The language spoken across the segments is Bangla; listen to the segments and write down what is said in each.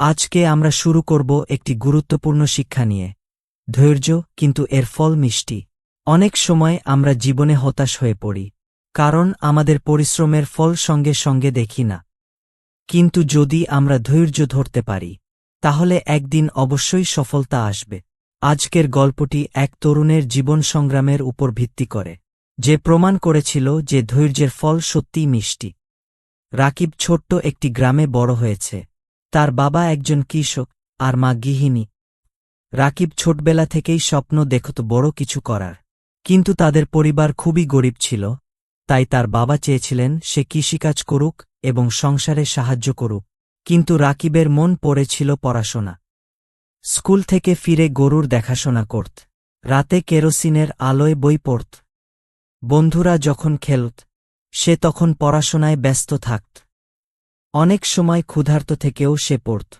আজকে আমরা শুরু করব একটি গুরুত্বপূর্ণ শিক্ষা নিয়ে। ধৈর্য কিন্তু এর ফল মিষ্টি। অনেক সময় আমরা জীবনে হতাশ হয়ে পড়ি, কারণ আমাদের পরিশ্রমের ফল সঙ্গে সঙ্গে দেখি না। কিন্তু যদি আমরা ধৈর্য ধরতে পারি, তাহলে একদিন অবশ্যই সফলতা আসবে। আজকের গল্পটি এক তরুণের জীবন সংগ্রামের উপর ভিত্তি করে, যে প্রমাণ করেছিল যে ধৈর্যের ফল সত্যিই মিষ্টি। রাকিব ছোট্ট একটি গ্রামে বড় হয়েছে। তার বাবা একজন কৃষক, আর মা গৃহিণী। রাকিব ছোটবেলা থেকেই স্বপ্ন দেখত বড় কিছু করার। কিন্তু তাদের পরিবার খুবই গরিব ছিল, তাই তার বাবা চেয়েছিলেন সে কৃষিকাজ করুক এবং সংসারে সাহায্য করুক, কিন্তু রাকিবের মন পড়েছিল পড়াশোনা। স্কুল থেকে ফিরে গরুর দেখাশোনা করত। রাতে কেরোসিনের আলোয় বই পড়ত। বন্ধুরা যখন খেলত, সে তখন পড়াশোনায় ব্যস্ত থাকত। অনেক সময় ক্ষুধার্ত থেকেও সে পড়ত।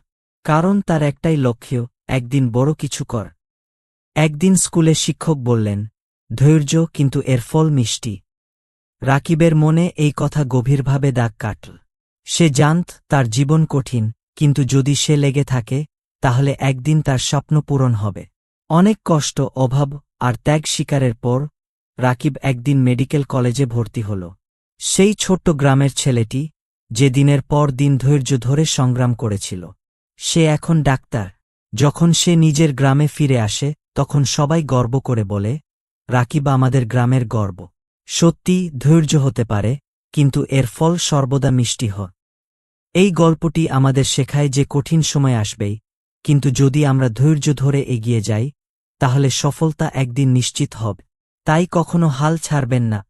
কারণ তার একটাই লক্ষ্য, একদিন বড় কিছু কর। একদিন স্কুলে শিক্ষক বললেন, ধৈর্য কিন্তু এর ফল মিষ্টি। রাকিবের মনে এই কথা গভীরভাবে দাগ কাটল। সে জানত তার জীবন কঠিন, কিন্তু যদি সে লেগে থাকে, তাহলে একদিন তার স্বপ্ন পূরণ হবে। অনেক কষ্ট, অভাব আর ত্যাগ স্বীকারের পর রাকিব একদিন মেডিকেল কলেজে ভর্তি হল। সেই ছোট্ট গ্রামের ছেলেটি যে দিনের পর দিন ধৈর্য ধরে সংগ্রাম করেছিল। সে এখন ডাক্তার। যখন সে নিজের গ্রামে ফিরে আসে, তখন সবাই গর্ব করে বলে, রাকিব আমাদের গ্রামের গর্ব। সত্যি ধৈর্য হতে পারে, কিন্তু এর ফল সর্বদা মিষ্টি হয় এই গল্পটি আমাদের শেখায় যে কঠিন সময় আসবেই, কিন্তু যদি আমরা ধৈর্য ধরে এগিয়ে যাই, তাহলে সফলতা একদিন নিশ্চিত হবে। তাই কখনো হাল ছাড়বেন না।